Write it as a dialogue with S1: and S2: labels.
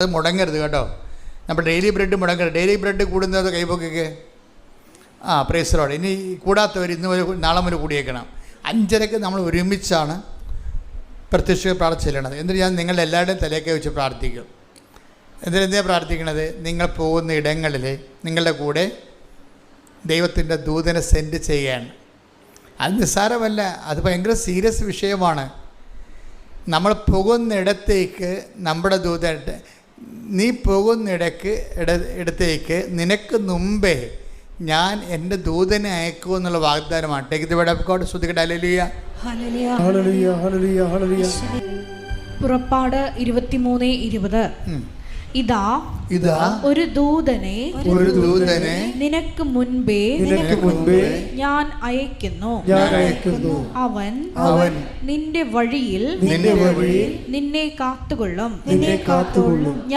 S1: അത് മുടങ്ങരുത് കേട്ടോ. നമ്മൾ ഡെയിലി ബ്രെഡ് മുടങ്ങരുത്. ഡെയിലി ബ്രെഡ് കൂടുന്നത് കൈപ്പൊക്കെ ആ പ്രേസറോട് ഇനി കൂടാത്തവർ ഇന്ന് ഒരു നാളെ മുതൽ കൂടിയേക്കണം. അഞ്ചരക്ക് നമ്മൾ ഒരുമിച്ചാണ് പ്രത്യക്ഷ പ്രാർത്ഥന ചെല്ലണത്. എന്നിട്ട് ഞാൻ നിങ്ങളുടെ എല്ലാവരുടെയും തലയൊക്കെ വെച്ച് പ്രാർത്ഥിക്കും. എന്നിട്ട് എന്തിനാ പ്രാർത്ഥിക്കണത്? നിങ്ങൾ പോകുന്ന ഇടങ്ങളിൽ നിങ്ങളുടെ കൂടെ ദൈവത്തിന്റെ ദൂതനെ സെൻഡ് ചെയ്യാണ്. അത് നിസ്സാരമല്ല. അത് ഭയങ്കര സീരിയസ് വിഷയമാണ്. നമ്മൾ പോകുന്നിടത്തേക്ക് നമ്മുടെ ദൂതൻ നീ പോകുന്നിടക്ക് ഇട ഇടത്തേക്ക് നിനക്ക് മുമ്പേ ഞാൻ എന്റെ ദൂതനെ അയക്കൂ എന്നുള്ള വാഗ്ദാനമാണ്. Take the word of God ശ്രദ്ധിക്കട്ടെ alleluia
S2: hallelujah.
S3: Hallelujah hallelujah hallelujah.
S2: പുറപ്പാട് ഇരുപത്തിമൂന്ന് ഇരുപത്. ഇതാ
S1: ഇതാ
S2: ഒരു ദൂതനെ
S1: ഒരു ദൂതനെ
S2: നിനക്ക് മുൻപേ
S3: നിനക്ക് മുൻപേ
S2: ഞാൻ അയക്കുന്നു.
S3: ഞാൻ അയക്കുന്നു.
S2: അവൻ
S1: അവൻ
S2: നിന്റെ വഴിയിൽ
S1: നിന്റെ വഴിയിൽ
S2: നിന്നെ കാത്തുകൊള്ളും.
S3: നിന്നെ കാത്തുകൊള്ളും.